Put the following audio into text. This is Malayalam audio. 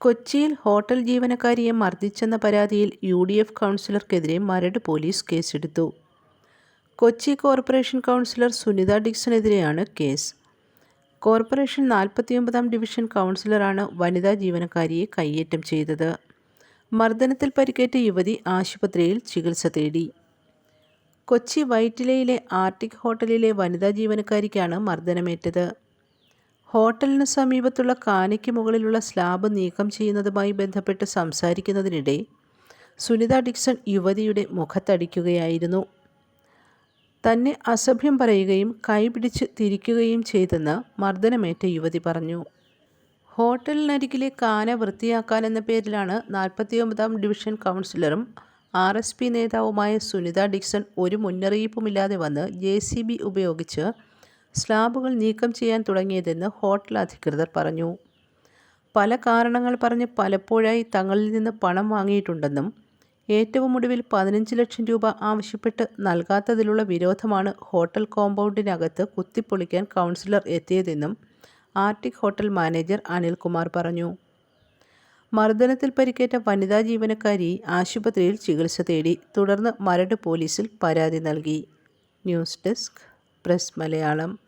കൊച്ചിയിൽ ഹോട്ടൽ ജീവനക്കാരിയെ മർദ്ദിച്ചെന്ന പരാതിയിൽ യു ഡി എഫ് കൗൺസിലർക്കെതിരെ മരട് പോലീസ് കേസെടുത്തു. കൊച്ചി കോർപ്പറേഷൻ കൗൺസിലർ സുനിത ഡിക്സണെതിരെയാണ് കേസ്. കോർപ്പറേഷൻ നാൽപ്പത്തിയൊമ്പതാം ഡിവിഷൻ കൗൺസിലറാണ് വനിതാ ജീവനക്കാരിയെ കയ്യേറ്റം ചെയ്തത്. മർദ്ദനത്തിൽ പരിക്കേറ്റ യുവതി ആശുപത്രിയിൽ ചികിത്സ തേടി. കൊച്ചി വൈറ്റിലയിലെ ആർട്ടിക് ഹോട്ടലിലെ വനിതാ ജീവനക്കാരിക്കാണ് മർദ്ദനമേറ്റത്. ഹോട്ടലിന് സമീപത്തുള്ള കാനയ്ക്ക് മുകളിലുള്ള സ്ലാബ് നീക്കം ചെയ്യുന്നതുമായി ബന്ധപ്പെട്ട് സംസാരിക്കുന്നതിനിടെ സുനിത ഡിക്സൺ യുവതിയുടെ മുഖത്തടിക്കുകയായിരുന്നു. തന്നെ അസഭ്യം പറയുകയും കൈപിടിച്ച് തിരിക്കുകയും ചെയ്തെന്ന് മർദ്ദനമേറ്റ യുവതി പറഞ്ഞു. ഹോട്ടലിനരികിലെ കാന വൃത്തിയാക്കാനെന്ന പേരിലാണ് നാൽപ്പത്തിയൊമ്പതാം ഡിവിഷൻ കൗൺസിലറും ആർ എസ് പി നേതാവുമായ സുനിത ഡിക്സൺ ഒരു മുന്നറിയിപ്പുമില്ലാതെ വന്ന് ജെ സി ബി ഉപയോഗിച്ച് സ്ലാബുകൾ നീക്കം ചെയ്യാൻ തുടങ്ങിയതെന്ന് ഹോട്ടൽ അധികൃതർ പറഞ്ഞു. പല കാരണങ്ങൾ പറഞ്ഞ് പലപ്പോഴായി തങ്ങളിൽ നിന്ന് പണം വാങ്ങിയിട്ടുണ്ടെന്നും ഏറ്റവും ഒടുവിൽ പതിനഞ്ച് ലക്ഷം രൂപ ആവശ്യപ്പെട്ട് നൽകാത്തതിലുള്ള വിരോധമാണ് ഹോട്ടൽ കോമ്പൗണ്ടിനകത്ത് കുത്തിപ്പൊളിക്കാൻ കൗൺസിലർ എത്തിയതെന്നും ആർട്ടിക് ഹോട്ടൽ മാനേജർ അനിൽകുമാർ പറഞ്ഞു. മർദ്ദനത്തിൽ പരിക്കേറ്റ വനിതാ ജീവനക്കാരി ആശുപത്രിയിൽ ചികിത്സ തേടി തുടർന്ന് മരട് പോലീസിൽ പരാതി നൽകി. News desk press Malayalam.